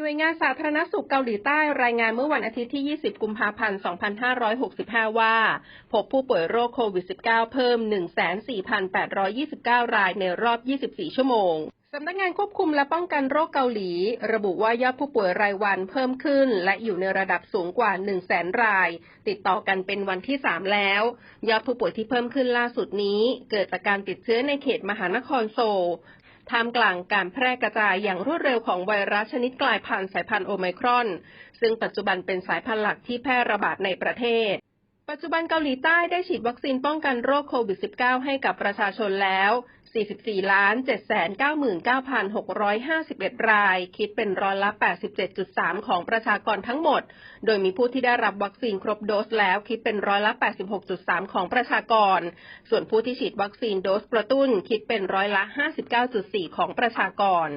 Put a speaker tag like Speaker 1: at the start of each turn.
Speaker 1: หน่วยงานสาธารณสุขเกาหลีใต้รายงานเมื่อวันอาทิตย์ที่ 20 กุมภาพันธ์ 2565 ว่า พบผู้ป่วยโรคโควิด -19 เพิ่ม14,829 รายในรอบ 24 ชั่วโมง สำนักงานควบคุมและป้องกันโรคเกาหลี ระบุว่ายอดผู้ป่วยรายวันเพิ่มขึ้น และอยู่ในระดับสูงกว่า 1 0 0 0 0แสนราย ติดต่อกันเป็นวันที่ 3 แล้ว ยอดผู้ป่วยที่เพิ่มขึ้นล่าสุดนี้ เกิดจากการติดเชื้อในเขตมหานครโซล ท่ามกลางการแพร่กระจายอย่างรวดเร็วของไวรัสชนิดกลายพันธุ์สายพันธุ์โอไมครอน ซึ่งปัจจุบันเป็นสายพันธุ์หลักที่แพร่ระบาดในประเทศ ปัจจุบันเกาหลีใต้ได้ฉีดวัคซีนป้องกันโรคโควิด -19 ให้กับประชาชนแล้ว 44ล้าน799,651 ราย คิดเป็นร้อยละ 87.3 ของประชากรทั้งหมด โดยมีผู้ที่ได้รับวัคซีนครบโดสแล้วคิดเป็นร้อยละ 86.3 ของประชากร ส่วนผู้ที่ฉีดวัคซีนโดสกระตุ้นคิดเป็นร้อยละ 59.4 ของประชากร